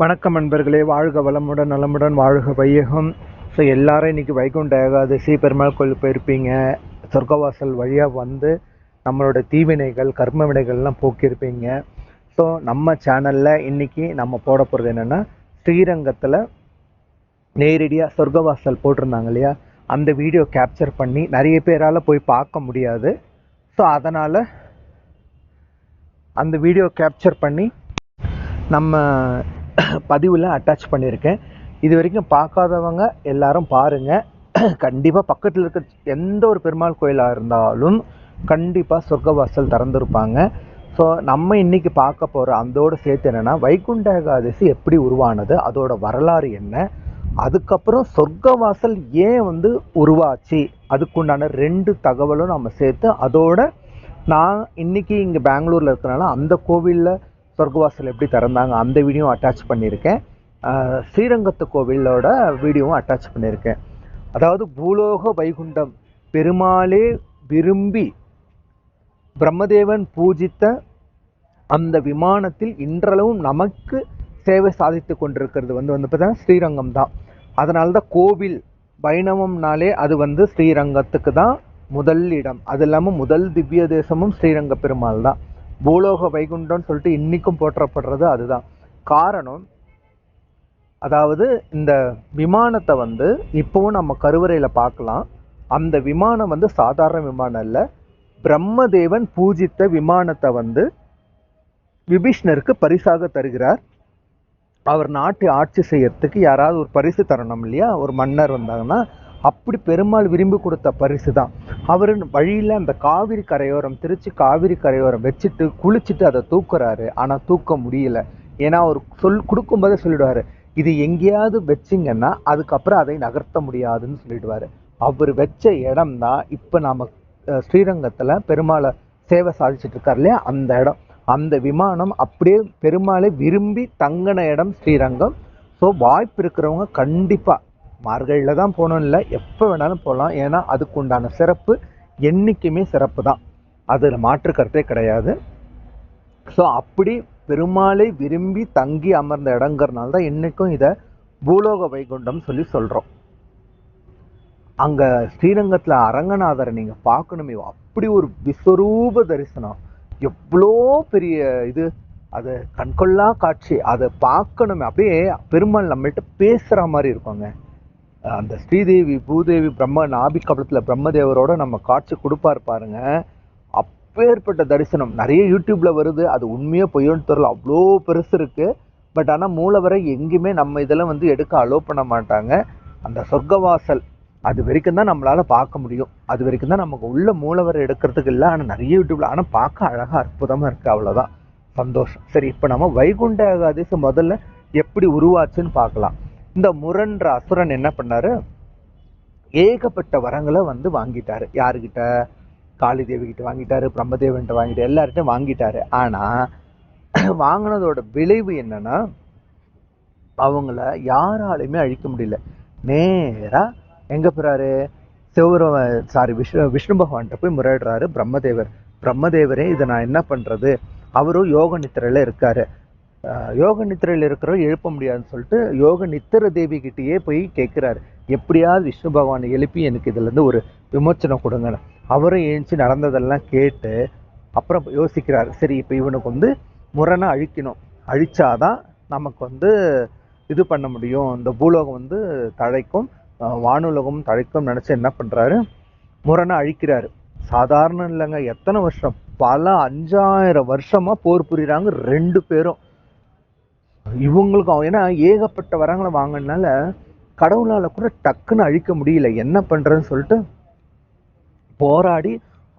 வணக்கம் நண்பர்களே வாழ்க வளமுடன் நலமுடன் வாழ்க வையகம். ஸோ எல்லாரும் இன்றைக்கி வைகுண்ட ஏகாதசி பெருமாள் கோயில் போயிருப்பீங்க. சொர்க்கவாசல் வழியாக வந்து நம்மளோட தீவினைகள் கர்ம வினைகள்லாம் போக்கியிருப்பீங்க. ஸோ நம்ம சேனலில் இன்றைக்கி நம்ம போட போகிறது என்னென்னா ஸ்ரீரங்கத்தில் நேரடியாக சொர்க்கவாசல் போட்டிருந்தாங்க இல்லையா? அந்த வீடியோ கேப்சர் பண்ணி நிறைய பேரால் போய் பார்க்க முடியாது. ஸோ அதனால் அந்த வீடியோ கேப்சர் பண்ணி நம்ம பதிவில் அட்டாச் பண்ணியிருக்கேன். இது வரைக்கும் பார்க்காதவங்க எல்லாரும் பாருங்கள் கண்டிப்பாக பக்கத்தில் இருக்க எந்த ஒரு பெருமாள் கோயிலாக இருந்தாலும் கண்டிப்பாக சொர்க்கவாசல் திறந்துருப்பாங்க. ஸோ நம்ம இன்றைக்கி பார்க்க போகிற அந்தோடு சேர்த்து என்னென்னா வைகுண்ட ஏகாதசி எப்படி உருவானது அதோட வரலாறு என்ன அதுக்கப்புறம் சொர்க்கவாசல் ஏன் வந்து உருவாச்சு அதுக்குண்டான ரெண்டு தகவலும் நம்ம சேர்த்து அதோட நான் இன்னைக்கு இங்கே பெங்களூரில் இருக்கிறனால அந்த கோவிலில் சொர்க்கவாசல் எப்படி திறந்தாங்க அந்த வீடியோ அட்டாச் பண்ணியிருக்கேன். ஸ்ரீரங்கத்து கோவிலோட வீடியோவும் அட்டாச் பண்ணியிருக்கேன். அதாவது பூலோக வைகுண்டம் பெருமாளே விரும்பி பிரம்மதேவன் பூஜித்த அந்த விமானத்தில் இன்றளவும் நமக்கு சேவை சாதித்து கொண்டிருக்கிறது வந்து வந்து பார்த்தீங்கன்னா ஸ்ரீரங்கம் தான். அதனால தான் கோவில் வைணவம்னாலே அது வந்து ஸ்ரீரங்கத்துக்கு தான் முதல் இடம். அது இல்லாமல் முதல் திவ்ய தேசமும் ஸ்ரீரங்க பெருமாள் தான். பூலோக வைகுண்டம்னு சொல்லிட்டு இன்றைக்கும் போற்றப்படுறது அதுதான். காரணம் அதாவது இந்த விமானத்தை வந்து இப்போவும் நம்ம கருவறையில் பார்க்கலாம். அந்த விமானம் வந்து சாதாரண விமானம் இல்லை பிரம்மதேவன் பூஜித்த விமானத்தை வந்து விபீஷ்ணருக்கு பரிசாக தருகிறார். அவர் நாட்டை ஆட்சி செய்யறதுக்கு யாராவது ஒரு பரிசு தரணும் இல்லையா? ஒரு மன்னர் வந்தாங்கன்னா அப்படி பெருமாள் விரும்பி கொடுத்த பரிசு தான் அவர் வழியில் அந்த காவிரி கரையோரம் திருச்சி காவிரி கரையோரம் வச்சுட்டு குளிச்சுட்டு அதை தூக்குறாரு. ஆனால் தூக்க முடியல. ஏன்னா அவர் சொல் கொடுக்கும்போதே சொல்லிடுவார் இது எங்கேயாவது வச்சிங்கன்னா அதுக்கப்புறம் அதை நகர்த்த முடியாதுன்னு சொல்லிடுவார். அவர் வச்ச இடம் தான் இப்போ நாம் ஸ்ரீரங்கத்தில் பெருமாளை சேவை சாதிச்சுட்டு இருக்கார் இல்லையா? அந்த இடம். அந்த விமானம் அப்படியே பெருமாளை விரும்பி தங்கின இடம் ஸ்ரீரங்கம். ஸோ வாய்ப்பு இருக்கிறவங்க கண்டிப்பாக மார்கழியில் தான் போகணும் இல்லை. எப்போ வேணாலும் போகலாம். ஏன்னா அதுக்கு உண்டான சிறப்பு என்றைக்குமே சிறப்பு தான். அதில் மாற்று கருத்தே கிடையாது. ஸோ அப்படி பெருமாளை விரும்பி தங்கி அமர்ந்த இடங்கிறனால தான் இன்றைக்கும் இதை பூலோக வைகுண்டம் சொல்லி சொல்கிறோம் அங்கே ஸ்ரீரங்கத்தில் அரங்கநாதரை நீங்கள் பார்க்கணுமே. அப்படி ஒரு விஸ்வரூப தரிசனம். எவ்வளோ பெரிய இது. அது கண்கொள்ளா காட்சி. அதை பார்க்கணுமே. அப்படியே பெருமாள் நம்மள்கிட்ட பேசுகிற மாதிரி இருக்கோங்க. அந்த ஸ்ரீதேவி பூதேவி பிரம்ம நாபி கபலத்தில் பிரம்மதேவரோட நம்ம காட்சி கொடுப்பார் பாருங்க. அப்பேற்பட்ட தரிசனம். நிறைய யூடியூப்பில் வருது. அது உண்மையாக பொய்யோன்னு தெரியல. அவ்வளோ பெருசு இருக்குது பட் ஆனால் மூலவரை எங்கேயுமே நம்ம இதெல்லாம் வந்து எடுக்க அலோவ் பண்ண மாட்டாங்க. அந்த சொர்க்கவாசல் அது வரைக்கும் தான் நம்மளால் பார்க்க முடியும். அது வரைக்கும் தான் நமக்கு உள்ள மூலவரை எடுக்கிறதுக்கு இல்லை. ஆனால் நிறைய யூடியூப்பில் ஆனால் பார்க்க அழகாக அற்புதமாக இருக்குது அவ்வளோதான் சந்தோஷம். சரி இப்போ நம்ம வைகுண்ட ஏகாதசி முதல்ல எப்படி உருவாச்சுன்னு பார்க்கலாம். இந்த முரண்ற அசுரன் என்ன பண்ணாரு? ஏகப்பட்ட வரங்களை வந்து வாங்கிட்டாரு. யாருக்கிட்ட காளி தேவிகிட்ட வாங்கிட்டாரு பிரம்மதேவன்கிட்ட வாங்கிட்டு எல்லார்கிட்டையும் வாங்கிட்டாரு. ஆனால் வாங்கினதோட விளைவு என்னன்னா அவங்கள யாராலையுமே அழிக்க முடியல. நேராக எங்கே போகிறாரு சிவபெரும சாரி விஷ்ணு விஷ்ணு பகவான்கிட்ட போய் முறையிடுறாரு பிரம்மதேவர். பிரம்மதேவரே இதை நான் என்ன பண்ணுறது அவரும் யோக நித்திரையில் இருக்காரு. யோக நித்திரையில் இருக்கிறவர் எழுப்ப முடியாதுன்னு சொல்லிட்டு யோக நித்திர தேவி கிட்டேயே போய் கேட்குறாரு. எப்படியாவது விஷ்ணு பகவானை எழுப்பி எனக்கு இதுலேருந்து ஒரு விமோச்சனம் கொடுங்க. அவரும் ஏஞ்சி நடந்ததெல்லாம் கேட்டு அப்புறம் யோசிக்கிறார். சரி இப்போ இவனுக்கு வந்து முரணை அழிக்கணும். அழிச்சாதான் நமக்கு வந்து இது பண்ண முடியும். இந்த பூலோகம் வந்து தழைக்கும் அஹ் வானுலகம் தழைக்கும் நினச்சி என்ன பண்ணுறாரு முரணை அழிக்கிறாரு. சாதாரணம் இல்லைங்க எத்தனை வருஷம்? பல அஞ்சாயிரம் வருஷமாக போர் புரிகிறாங்க ரெண்டு பேரும். இவங்களுக்கும் ஏன்னா ஏகப்பட்ட வரங்களை வாங்கினால கடவுளால் கூட டக்குன்னு அழிக்க முடியல. என்ன பண்ணுறதுன்னு சொல்லிட்டு போராடி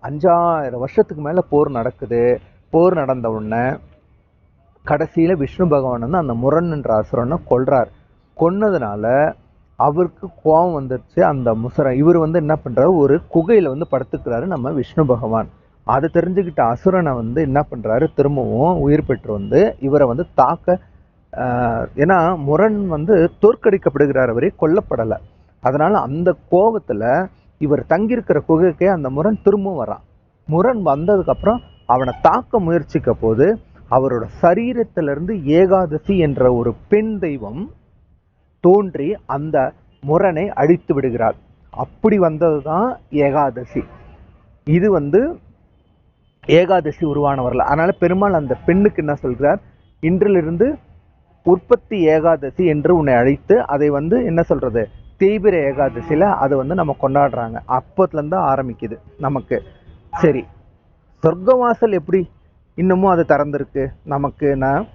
அஞ்சாயிரம் வருஷத்துக்கு மேலே போர் நடக்குது. போர் நடந்த உடனே கடைசியில் விஷ்ணு பகவான் வந்து அந்த முரண் என்ற அசுரனை கொள்றார் கொன்னதுனால அவருக்கு கோபம் வந்துருச்சு. அந்த முசரன் இவர் வந்து என்ன பண்ணுறாரு ஒரு குகையில் வந்து படுத்துக்கிறாரு நம்ம விஷ்ணு பகவான். அதை தெரிஞ்சுக்கிட்ட அசுரனை வந்து என்ன பண்ணுறாரு திரும்பவும் உயிர் பெற்று வந்து இவரை வந்து தாக்க ஏன்னா முரண் வந்து தோற்கடிக்கப்படுகிறார் அவரே கொல்லப்படலை. அதனால் அந்த கோபத்தில் இவர் தங்கியிருக்கிற குகைக்கே அந்த முரண் திரும்பவும் வரான். முரண் வந்ததுக்கப்புறம் அவனை தாக்க முயற்சிக்க போது அவரோட சரீரத்திலிருந்து ஏகாதசி என்ற ஒரு பெண் தெய்வம் தோன்றி அந்த முரணை அழித்து விடுகிறார் அப்படி வந்தது தான் ஏகாதசி. இது வந்து ஏகாதசி உருவான வரல அதனால் பெருமாள் அந்த பெண்ணுக்கு என்ன சொல்கிறார்? இன்றிலிருந்து உற்பத்தி ஏகாதசி என்று உன்னை அழைத்து அதை வந்து என்ன சொல்கிறது தீவிர ஏகாதசியில் அதை வந்து நம்ம கொண்டாடுறாங்க. அப்பத்துலேருந்து ஆரம்பிக்குது நமக்கு. சரி சொர்க்கவாசல் எப்படி இன்னமும் அது திறந்துருக்கு? நமக்கு நான்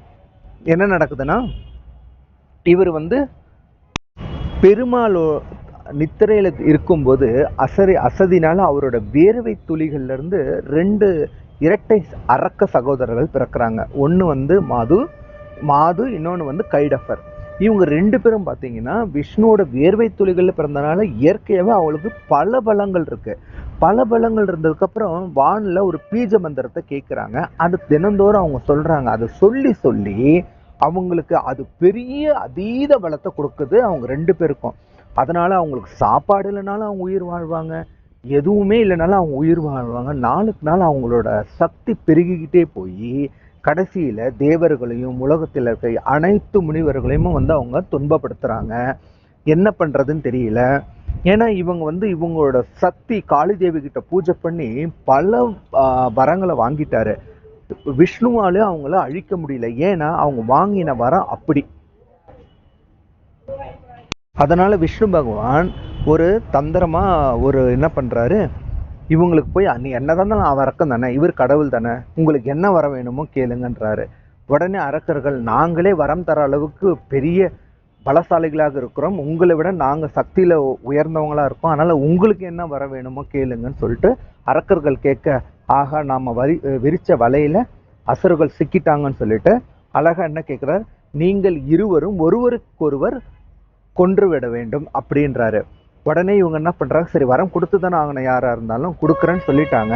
என்ன நடக்குதுன்னா இவர் வந்து பெருமாளோ நித்திரையில் இருக்கும்போது அசரி அசதினால் அவரோட வேர்வை துளிகள்லேருந்து ரெண்டு இரட்டை அரக்க சகோதரர்கள் பிறக்கிறாங்க. ஒன்று வந்து மாது மாது இன்னொன்று வந்து கைடஃபர். இவங்க ரெண்டு பேரும் பார்த்தீங்கன்னா விஷ்ணுவோட வேர்வை துளிகளில் பிறந்தனால இயற்கையாகவே அவளுக்கு பல பலங்கள் இருக்குது பல பலங்கள் இருந்ததுக்கப்புறம் வானில் ஒரு பீஜ மந்திரத்தை கேட்குறாங்க அது தினந்தோறும் அவங்க சொல்கிறாங்க அதை சொல்லி சொல்லி அவங்களுக்கு அது பெரிய அதீத பலத்தை கொடுக்குது அவங்க ரெண்டு பேருக்கும். அதனால் அவங்களுக்கு சாப்பாடு இல்லைனாலும் அவங்க உயிர் வாழ்வாங்க. எதுவுமே இல்லைனாலும் அவங்க உயிர் வாழ்வாங்க. நாளுக்கு நாள் அவங்களோட சக்தி பெருகிக்கிட்டே போய் கடைசியில் தேவர்களையும் உலகத்தில் இருக்க அனைத்து முனிவர்களையும் வந்து அவங்க துன்பப்படுத்துகிறாங்க என்ன பண்ணுறதுன்னு தெரியல. ஏன்னா இவங்க வந்து இவங்களோட சக்தி காளி தேவி கிட்ட பூஜை பண்ணி பல வரங்களை வாங்கிட்டாரு. விஷ்ணுவாலே அவங்கள அழிக்க முடியல. ஏன்னா அவங்க வாங்கின வரம் அப்படி. அதனால விஷ்ணு பகவான் ஒரு தந்திரமா ஒரு என்ன பண்றாரு இவங்களுக்கு போய் நீ என்னதான் இருந்தாலும் அவன் அரக்கன் தானே? இவர் கடவுள் தானே? உங்களுக்கு என்ன வர வேணுமோ கேளுங்கன்றாரு. உடனே அரக்கர்கள் நாங்களே வரம் தர அளவுக்கு பெரிய பலசாலிகளாக இருக்கிறோம். உங்களை விட நாங்கள் சக்தியில் உயர்ந்தவங்களாக இருக்கோம். அதனால் உங்களுக்கு என்ன வர வேணுமோ கேளுங்கன்னு சொல்லிட்டு அரக்கர்கள் கேட்க ஆக நாம் வரி விரிச்ச வலையில் அசுரர்கள் சிக்கிட்டாங்கன்னு சொல்லிட்டு அழகாக என்ன கேட்குறார்? நீங்கள் இருவரும் ஒருவருக்கொருவர் கொன்று விட வேண்டும் அப்படின்றாரு. உடனே இவங்க என்ன பண்ணுறாங்க சரி வரம் கொடுத்து தானே ஆகணும் யாராக இருந்தாலும். கொடுக்குறேன்னு சொல்லிட்டாங்க.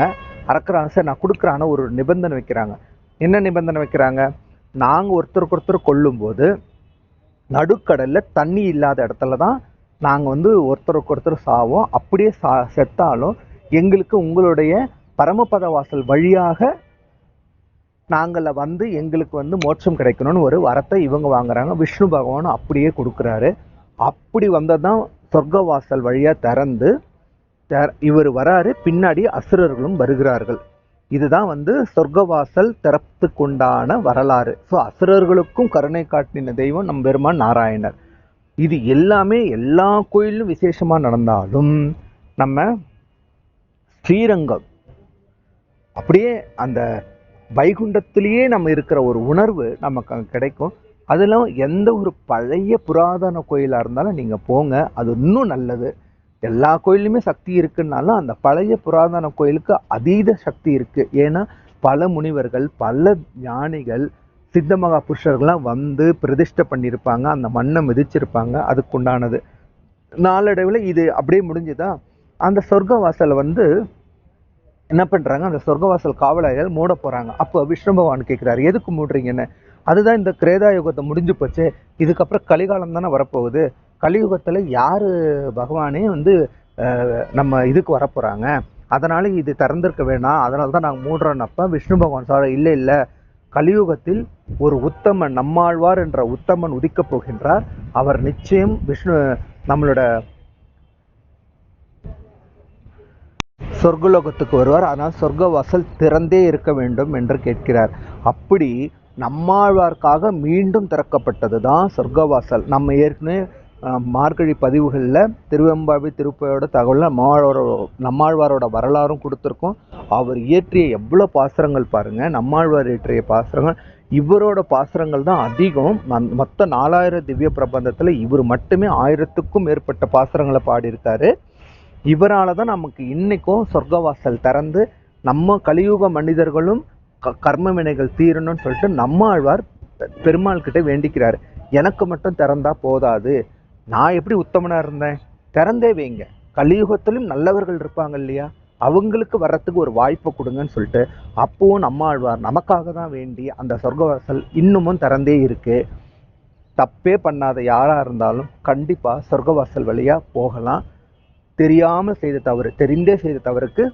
அறக்குறாங்க சார் நான் கொடுக்குறான ஒரு நிபந்தனை வைக்கிறாங்க. என்ன நிபந்தனை வைக்கிறாங்க? நாங்கள் ஒருத்தருக்கு ஒருத்தர் கொல்லும்போது நடுக்கடலில் தண்ணி இல்லாத இடத்துல தான் நாங்கள் வந்து ஒருத்தருக்கு ஒருத்தர் சாவோம். அப்படியே சா செத்தாலும் எங்களுக்கு உங்களுடைய பரமபத வாசல் வழியாக நாங்களை வந்து எங்களுக்கு வந்து மோட்சம் கிடைக்கணும்னு ஒரு வரத்தை இவங்க வாங்குறாங்க. விஷ்ணு பகவான் அப்படியே கொடுக்குறாரு. அப்படி சொர்க்கவாசல் வழியாக திறந்து இவர் வராரு பின்னாடி அசுரர்களும் வருகிறார்கள். இதுதான் வந்து சொர்க்கவாசல் திறப்புக்குண்டான வரலாறு. ஸோ அசுரர்களுக்கும் கருணை காட்டின தெய்வம் நம் பெருமான் நாராயணர். இது எல்லாமே எல்லா கோயிலும் விசேஷமாக நடந்தாலும் நம்ம ஸ்ரீரங்கம் அப்படியே அந்த வைகுண்டத்திலேயே நம்ம இருக்கிற ஒரு உணர்வு நமக்கு கிடைக்கும். அதெல்லாம் எந்த ஒரு பழைய புராதன கோயிலாக இருந்தாலும் நீங்கள் போங்க. அது இன்னும் நல்லது. எல்லா கோயிலுமே சக்தி இருக்குன்னாலும் அந்த பழைய புராதன கோயிலுக்கு அதீத சக்தி இருக்குது ஏன்னா பல முனிவர்கள் பல ஞானிகள் சித்த மகா புருஷர்கள்லாம் வந்து பிரதிஷ்டை பண்ணியிருப்பாங்க. அந்த மண்ணை மிதிச்சிருப்பாங்க. அதுக்குண்டானது. நாளடைவில் இது அப்படியே முடிஞ்சுதா? அந்த சொர்க்க வாசலை வந்து என்ன பண்ணுறாங்க அந்த சொர்க்கவாசல் காவலாளிகள் மூட போகிறாங்க அப்போ விஷ்ணு பகவான் கேட்குறாரு எதுக்கு மூடுறீங்கன்னு? அதுதான் இந்த கிரேதா யுகத்தை முடிஞ்சு போச்சு. இதுக்கப்புறம் கலிகாலம் தானே வரப்போகுது. கலியுகத்தில் யார் பகவானே வந்து நம்ம இதுக்கு வரப்போகிறாங்க அதனால் இது திறந்திருக்க வேணாம். அதனால தான் நாங்கள் மூடுறோன்னப்ப விஷ்ணு பகவான் சார் இல்லை இல்லை. கலியுகத்தில் ஒரு உத்தமன் நம்மாழ்வார் என்ற உத்தமன் உதிக்கப் போகின்றார். அவர் நிச்சயம் விஷ்ணு நம்மளோட சொர்க்கலோகத்துக்கு வருவார். ஆனால் சொர்க்க வாசல் திறந்தே இருக்க வேண்டும் என்று கேட்கிறார். அப்படி நம்மாழ்வார்க்காக மீண்டும் திறக்கப்பட்டது தான் சொர்க்கவாசல். நம்ம ஏற்கனவே மார்கழி பதிவுகளில் திருவெம்பாவி திருப்பையோட தகவலில் நம்மாழ்வாரோட நம்மாழ்வாரோட வரலாறும் கொடுத்துருக்கோம். அவர் இயற்றிய எவ்வளோ பாசுரங்கள் பாருங்க. நம்மாழ்வார் இயற்றிய பாசுரங்கள் இவரோட பாசுரங்கள் தான் அதிகம். மொத்த நாலாயிரம் திவ்ய பிரபந்தத்தில் இவர் மட்டுமே ஆயிரத்துக்கும் மேற்பட்ட பாசுரங்களை பாடியிருக்காரு. இவரால் தான் நமக்கு இன்றைக்கும் சொர்க்கவாசல் திறந்து நம்ம கலியுக மனிதர்களும் கர்ம வினைகள் தீரணும்னு சொல்லிட்டு நம்ம ஆழ்வார் பெருமாள் கிட்ட வேண்டிக்கிறார். எனக்கு மட்டும் திறந்தா போதாது. நான் எப்படி உத்தமனாக இருந்தேன்? திறந்தே வைங்க. கலியுகத்திலும் நல்லவர்கள் இருப்பாங்க இல்லையா? அவங்களுக்கு வர்றதுக்கு ஒரு வாய்ப்பை கொடுங்கன்னு சொல்லிட்டு அப்பவும் நம்ம ஆழ்வார் நமக்காக தான் வேண்டி அந்த சொர்க்கவாசல் இன்னமும் திறந்தே இருக்கு. தப்பே பண்ணாத யாராக இருந்தாலும் கண்டிப்பாக சொர்க்கவாசல் வழியாக போகலாம். தெரியாமல் செய்த தவறு தெரிந்தே செய்த தவறுக்கு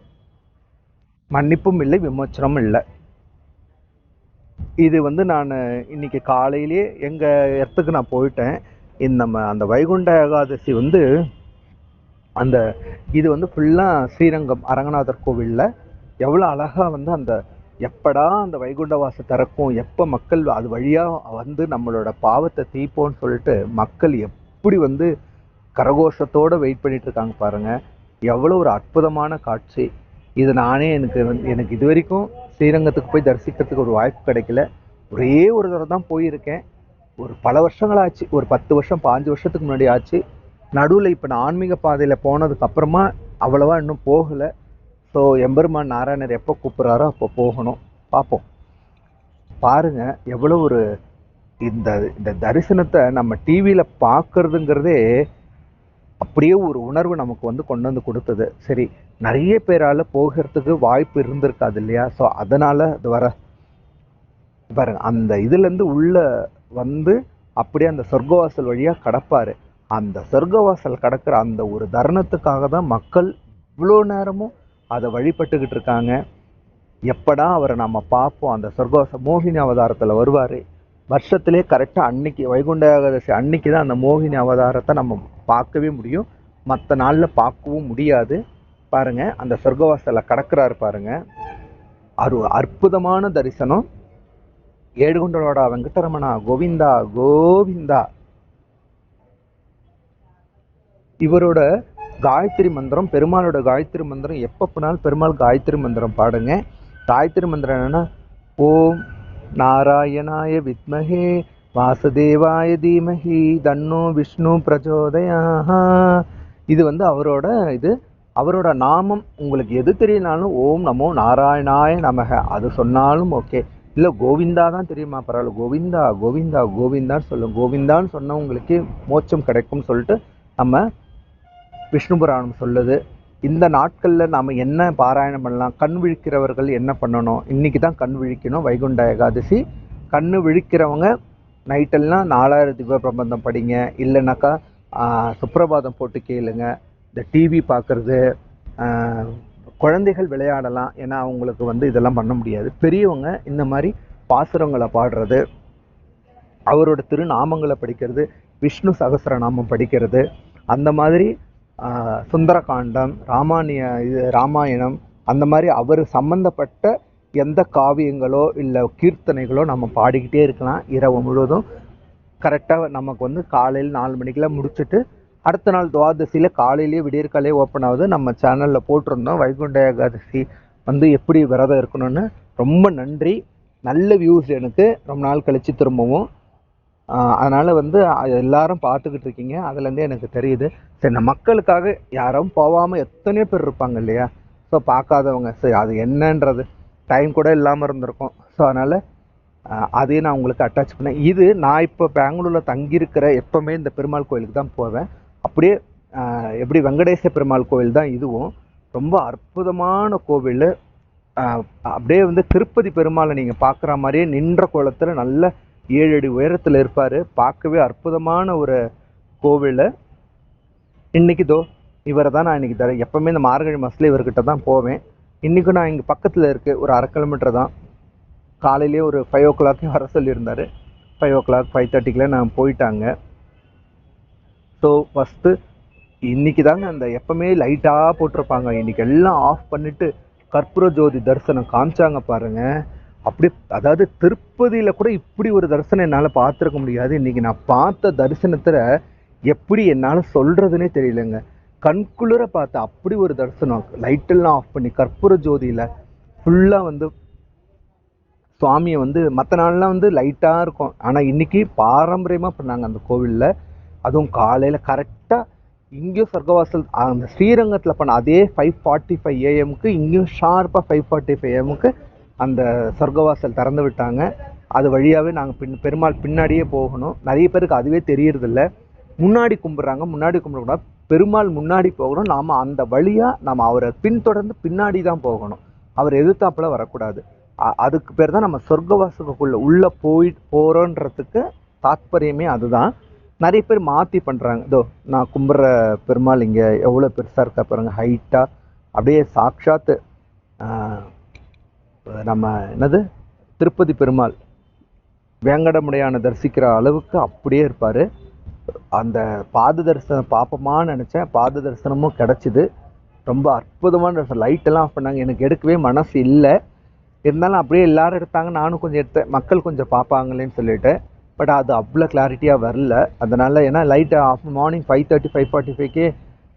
மன்னிப்பும் இல்லை விமோச்சனமும் இல்லை. இது வந்து நான் இன்னைக்கு காலையிலே எங்கள் இடத்துக்கு நான் போயிட்டேன். இந்த நம்ம அந்த வைகுண்ட ஏகாதசி வந்து அந்த இது வந்து ஃபுல்லாக ஸ்ரீரங்கம் அரங்கநாதர் கோவிலில் எவ்வளோ அழகாக வந்து அந்த எப்படா அந்த வைகுண்ட வாசல் திறக்கும் எப்போ மக்கள் அது வழியாக வந்து நம்மளோட பாவத்தை தீப்போன்னு சொல்லிட்டு மக்கள் எப்படி வந்து கரகோஷத்தோடு வெயிட் பண்ணிட்டு இருக்காங்க பாருங்கள் எவ்வளோ ஒரு அற்புதமான காட்சி. இது நானே எனக்கு வந்து எனக்கு இது வரைக்கும் ஸ்ரீரங்கத்துக்கு போய் தரிசிக்கிறதுக்கு ஒரு வாய்ப்பு கிடைக்கல. ஒரே ஒரு தடவை தான் போயிருக்கேன். ஒரு பல வருஷங்கள் ஆச்சு ஒரு பத்து வருஷம் பாஞ்சு வருஷத்துக்கு முன்னாடி ஆச்சு. நடுவில் இப்போ நான் ஆன்மீக பாதையில் போனதுக்கு அப்புறமா அவ்வளவா இன்னும் போகலை. ஸோ எம்பெருமான் நாராயணர் எப்போ கூப்பிட்றாரோ அப்போ போகணும். பார்ப்போம் பாருங்க எவ்வளோ ஒரு இந்த இந்த தரிசனத்தை நம்ம டிவியில் பார்க்குறதுங்கிறதே அப்படியே ஒரு உணர்வு நமக்கு வந்து கொண்டு வந்து கொடுத்தது. சரி நிறைய பேரால் போகிறதுக்கு வாய்ப்பு இருந்திருக்காது இல்லையா? ஸோ அதனால் அது வர பாருங்க அந்த இதுலேருந்து உள்ளே வந்து அப்படியே அந்த சொர்க்கவாசல் வழியாக கடப்பார். அந்த சொர்க்கவாசல் கடக்கிற அந்த ஒரு தருணத்துக்காக தான் மக்கள் இவ்வளோ நேரமும் அதை வழிபட்டுக்கிட்டு இருக்காங்க. எப்படா அவரை நம்ம பார்ப்போம்? அந்த சொர்க்கவாச மோகினி அவதாரத்தில் வருவார். வருஷத்திலே கரெக்டாக அன்னைக்கு வைகுண்ட ஏகாதசி அன்னைக்கு தான் அந்த மோகினி அவதாரத்தை நம்ம பார்க்கவே முடியும். மற்ற நாளில் பார்க்கவும் முடியாது. பாருங்க அந்த சொர்க்கவாசலை கடக்கிறாரு பாருங்க. அது அற்புதமான தரிசனம். ஏடுகொண்டலோட வெங்கடரமணா கோவிந்தா கோவிந்தா. இவரோட காயத்ரி மந்திரம் பெருமாளோட காயத்ரி மந்திரம் எப்போ போனாலும் பெருமாள் காயத்ரி மந்திரம் பாடுங்க. காயத்ரி மந்திரம் என்னன்னா ஓம் நாராயணாய வித்மகே வாசுதேவாய தீமஹி தன்னோ விஷ்ணு பிரச்சோதயா இது வந்து அவரோட இது அவரோட நாமம் உங்களுக்கு எது தெரியலனாலும் ஓம் நமோ நாராயணாய நமக. அது சொன்னாலும் ஓகே. இல்லை கோவிந்தா தான் தெரியுமா? பரவாயில்ல. கோவிந்தா கோவிந்தா கோவிந்தான்னு சொல்லும். கோவிந்தான்னு சொன்னவங்களுக்கு மோட்சம் கிடைக்கும்னு சொல்லிட்டு நம்ம விஷ்ணு புராணம் சொல்லுது. இந்த நாட்களில் நாம் என்ன பாராயணம் பண்ணலாம்? கண் விழிக்கிறவர்கள் என்ன பண்ணணும்? இன்றைக்கி தான் கண் விழிக்கணும். வைகுண்ட ஏகாதசி. கண் விழிக்கிறவங்க நைட்டெல்லாம் நாலாயிரம் திவ்ய பிரபந்தம் படிங்க. இல்லைனாக்கா சுப்பிரபாதம் சுப்ரபாதம் போட்டு கேளுங்க. இந்த டிவி பார்க்குறது குழந்தைகள் விளையாடலாம் ஏன்னா அவங்களுக்கு வந்து இதெல்லாம் பண்ண முடியாது. பெரியவங்க இந்த மாதிரி பாசுரங்களை பாடுறது அவரோட திருநாமங்களை படிக்கிறது விஷ்ணு சகஸ்ரநாமம் படிக்கிறது அந்த மாதிரி சுந்தரகாண்டம் ராமானிய இது ராமாயணம் அந்த மாதிரி அவர் சம்பந்தப்பட்ட எந்த காவியங்களோ இல்லை கீர்த்தனைகளோ நம்ம பாடிக்கிட்டே இருக்கலாம். இரவு முழுவதும். கரெக்டாக நமக்கு வந்து காலையில் நாலு மணிக்கெல்லாம் முடிச்சுட்டு அடுத்த நாள் துவாதசியில் காலையிலேயே விடியற்காலையே ஓப்பன் ஆகுது. நம்ம சேனலில் போட்டிருந்தோம். வைகுண்ட ஏகாதசி வந்து எப்படி விரதம் இருக்கணும்னு ரொம்ப நன்றி. நல்ல வியூஸ் எனக்கு. ரொம்ப நாள் கழித்து திரும்பவும். அதனால் வந்து எல்லாரும் பார்த்துக்கிட்டு இருக்கீங்க. அதுலேருந்தே எனக்கு தெரியுது. சரி நம்ம மக்களுக்காக யாரும் போகாமல் எத்தனையோ பேர் இருப்பாங்க இல்லையா? ஸோ பார்க்காதவங்க. சரி அது என்னன்றது? டைம் கூட இல்லாமல் இருந்திருக்கும். ஸோ அதனால் அதையும் நான் உங்களுக்கு அட்டாச் பண்ணேன். இது நான் இப்போ பெங்களூரில் தங்கியிருக்கிற எப்போவுமே இந்த பெருமாள் கோயிலுக்கு தான் போவேன். அப்படியே எப்படி வெங்கடேச பெருமாள் கோவில் தான் இதுவும் ரொம்ப அற்புதமான கோவில். அப்படியே வந்து திருப்பதி பெருமாளை நீங்கள் பார்க்குற மாதிரியே நின்ற கோலத்தில் நல்ல ஏழு அடி உயரத்தில் இருப்பார். பார்க்கவே அற்புதமான ஒரு கோவில். இன்னைக்கு தோ இவரை தான் நான் இன்னைக்கு தரேன் எப்போவுமே இந்த மார்கழி மாதத்துல இவர்கிட்ட தான் போவேன். இன்றைக்கும் நான் இங்கே பக்கத்தில் இருக்கு ஒரு அரை கிலோமீட்டர் தான். காலையிலேயே ஒரு ஃபைவ் ஓ கிளாக்கே வர சொல்லியிருந்தார். ஃபைவ் ஓ கிளாக் ஃபைவ் தேர்ட்டிக்கெலாம் நான் போயிட்டாங்க. ஸோ ஃபஸ்ட்டு இன்னைக்கு தாங்க அந்த எப்பவுமே லைட்டாக போட்டிருப்பாங்க. இன்னைக்கு எல்லாம் ஆஃப் பண்ணிட்டு கற்பூர ஜோதி தரிசனம் காமிச்சாங்க பாருங்க. அப்படி அதாவது திருப்பதியில் கூட இப்படி ஒரு தரிசனம் என்னால் பார்த்துருக்க முடியாது. இன்னைக்கு நான் பார்த்த தரிசனத்தில் எப்படி என்னால் சொல்கிறதுனே தெரியலங்க. கண்குளிர பார்த்த அப்படி ஒரு தரிசனம். லைட்டெல்லாம் ஆஃப் பண்ணி கற்பூர ஜோதியில் ஃபுல்லாக வந்து சுவாமியை வந்து மற்ற நாள்லாம் வந்து லைட்டாக இருக்கும். ஆனால் இன்றைக்கி பாரம்பரியமாக பண்ணாங்க அந்த கோவிலில். அதுவும் காலையில் கரெக்டாக இங்கேயும் சொர்க்கவாசல் அந்த ஸ்ரீரங்கத்தில் பண்ண அதே ஃபைவ் ஃபார்ட்டி ஃபைவ் ஏஎம்க்கு இங்கேயும் ஷார்ப்பாக ஃபைவ் ஃபார்ட்டி ஃபைவ் ஏஎம்க்கு அந்த சொர்க்கவாசல் திறந்து விட்டாங்க. அது வழியாகவே நாங்கள் பின் பெருமாள் பின்னாடியே போகணும். நிறைய பேருக்கு அதுவே தெரியறதில்ல. முன்னாடி கும்பிட்றாங்க முன்னாடி கும்பிடக்கூடாது பெருமாள் முன்னாடி போகணும். நாம் அந்த வழியாக நாம் அவரை பின்தொடர்ந்து பின்னாடி தான் போகணும். அவர் எதிர்த்தாப்புல வரக்கூடாது. அதுக்கு பேர் தான் நம்ம சொர்க்கவாசலுக்குள்ளே உள்ளே போய் போகிறோன்றதுக்கு தாத்பரியமே அதுதான். நிறைய பேர் மாற்றி பண்ணுறாங்க இதோ நான் கும்பிட்ற பெருமாள் இங்கே எவ்வளோ பெருசாக இருக்கா பாருங்க ஹைட்டாக அப்படியே சாக்ஷாத்து நம்ம என்னது? திருப்பதி பெருமாள். வேங்கடமுடையான தரிசிக்கிற அளவுக்கு அப்படியே இருப்பார். அந்த பாத தரிசனம் பார்ப்போமான்னு நினச்சேன் பாத தரிசனமும் கிடச்சிது. ரொம்ப அற்புதமான தரிசனம். லைட்டெல்லாம் ஆஃப் பண்ணாங்க. எனக்கு எடுக்கவே மனசு இல்லை. இருந்தாலும் அப்படியே எல்லாரும் எடுத்தாங்க. நானும் கொஞ்சம் எடுத்தேன். மக்கள் கொஞ்சம் பார்ப்பாங்களேன்னு சொல்லிட்டு. பட் அது அவ்வளோ கிளாரிட்டியாக வரல. அதனால் ஏன்னா light off morning five thirty five forty ஃபைவ்க்கே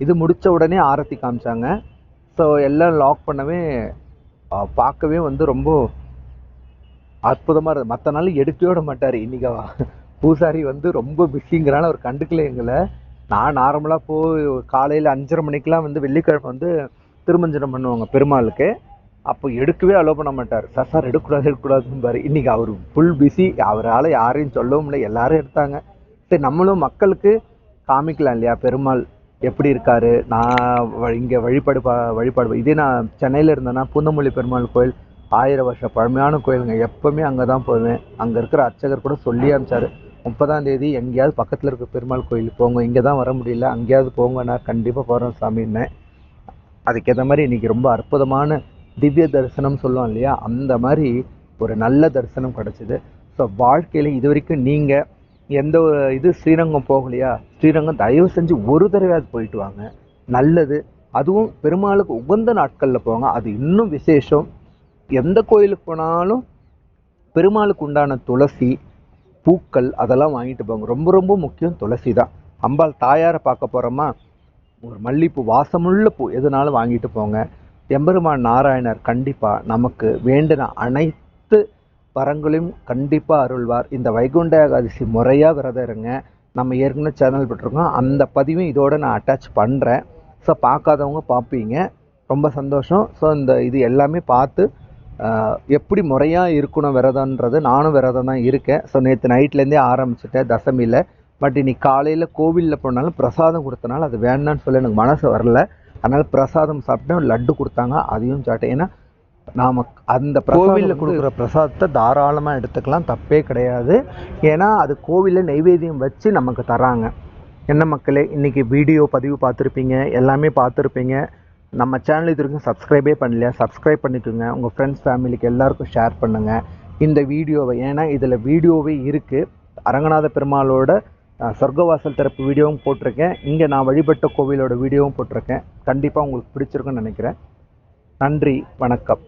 இது முடித்த உடனே ஆரத்தி காமிச்சாங்க. ஸோ எல்லாம் லாக் பண்ணவே பார்க்கவே வந்து ரொம்ப அற்புதமாக இருந்தது. மற்ற நாள் எடுக்கவே விட மாட்டார். இன்றைக்கவா பூசாரி வந்து ரொம்ப பிஸிங்கிறனால அவர் கண்டுக்கல எங்களை. நான் நார்மலாக போய் காலையில் அஞ்சரை மணிக்கெலாம் வந்து வெள்ளிக்கிழமை வந்து திருமஞ்சனம் பண்ணுவாங்க பெருமாளுக்கு. அப்போ எடுக்கவே அலோவ் பண்ண மாட்டார். சார் சார் எடுக்கக்கூடாது எடுக்கக்கூடாதுன்னு இன்றைக்கி அவர் ஃபுல் பிஸி அவரால் யாரையும் சொல்லவும் இல்லை எல்லாரும் எடுத்தாங்க. சரி நம்மளும் மக்களுக்கு காமிக்கலாம் இல்லையா? பெருமாள் எப்படி இருக்காரு? நான் இங்கே வழிபாடு பா வழிபாடு இதே நான் சென்னையில் இருந்தேன்னா பூந்தமல்லி பெருமாள் கோயில் ஆயிரம் வருஷம் பழமையான கோயிலுங்க. எப்போவுமே அங்கே தான் போவேன். அங்கே இருக்கிற அர்ச்சகர் கூட சொல்லி அனுப்பிச்சாரு. முப்பதாம் தேதி எங்கேயாவது பக்கத்தில் இருக்க பெருமாள் கோயிலுக்கு போங்க. இங்கே தான் வர முடியல. அங்கேயாவது போங்க நான் கண்டிப்பாக போகிறேன் சாமின்னேன் அதுக்கேற்ற மாதிரி இன்றைக்கி ரொம்ப அற்புதமான திவ்ய தரிசனம் சொல்லுவோம் இல்லையா? அந்த மாதிரி ஒரு நல்ல தரிசனம் கிடச்சிது. ஸோ வாழ்க்கையில் இது வரைக்கும் நீங்கள் எந்த ஒரு இது ஸ்ரீரங்கம் போகலையா? ஸ்ரீரங்கம் தயவு செஞ்சு ஒரு தடவையாவது போயிட்டு வாங்க. நல்லது. அதுவும் பெருமாளுக்கு உகந்த நாட்களில் போங்க. அது இன்னும் விசேஷம். எந்த கோயிலுக்கு போனாலும் பெருமாளுக்கு உண்டான துளசி பூக்கள் அதெல்லாம் வாங்கிட்டு போங்க. ரொம்ப ரொம்ப முக்கியம் துளசி தான். அம்பாள் தாயாரை பார்க்க போகிறோமா ஒரு மல்லிப்பூ வாசமுள்ள பூ எதுனாலும் வாங்கிட்டு போங்க. எம்பெருமான் நாராயணர் கண்டிப்பாக நமக்கு வேண்டின அனைத்து வரங்களையும் கண்டிப்பாக அருள்வார். இந்த வைகுண்ட ஏகாதசி முறையாக விரதம் இருங்க நம்ம ஏற்கனவே சேனல் போட்டிருக்கோம். அந்த பதிவும் இதோடு நான் அட்டாச் பண்ணுறேன் ஸோ பார்க்காதவங்க பார்ப்பீங்க. ரொம்ப சந்தோஷம். ஸோ இந்த இது எல்லாமே பார்த்து எப்படி முறையாக இருக்கணும் விரதம்ன்றது நானும் விரதம் தான் இருக்கேன். ஸோ நேற்று நைட்லேருந்தே ஆரம்பிச்சிட்டேன் தசமியில் பட் இன்னைக்கு காலையில் கோவிலில் போனாலும் பிரசாதம் கொடுத்தனால அது வேண்டாம்னு சொல்லி எனக்கு மனசு வரல. அதனால் பிரசாதம் சாப்பிட்டேன் லட்டு கொடுத்தாங்க அதையும் சாப்பிட்டேன். ஏன்னா நாம அந்த கோவிலில் கொடுக்குற பிரசாதத்தை தாராளமாக எடுத்துக்கலாம் தப்பே கிடையாது. ஏன்னா அது கோவிலில் நைவேத்தியம் வச்சு நமக்கு தராங்க. என்ன மக்களே இன்றைக்கி வீடியோ பதிவு பார்த்துருப்பீங்க எல்லாமே பார்த்துருப்பீங்க. நம்ம சேனல் இது வரைக்கும் சப்ஸ்கிரைபே பண்ணலையா? சப்ஸ்கிரைப் பண்ணிக்கோங்க. உங்கள் ஃப்ரெண்ட்ஸ் ஃபேமிலிக்கு எல்லாருக்கும் ஷேர் பண்ணுங்கள் இந்த வீடியோவை ஏன்னா இதில் வீடியோவே இருக்குது அரங்கநாத பெருமாளோட சொர்க்கவாசல் திறப்பு வீடியோவும் போட்டிருக்கேன். இங்கே நான் வழிபட்ட கோவிலோட வீடியோவும் போட்டிருக்கேன். கண்டிப்பாக உங்களுக்கு பிடிச்சிருக்குன்னு நினைக்கிறேன். நன்றி வணக்கம்.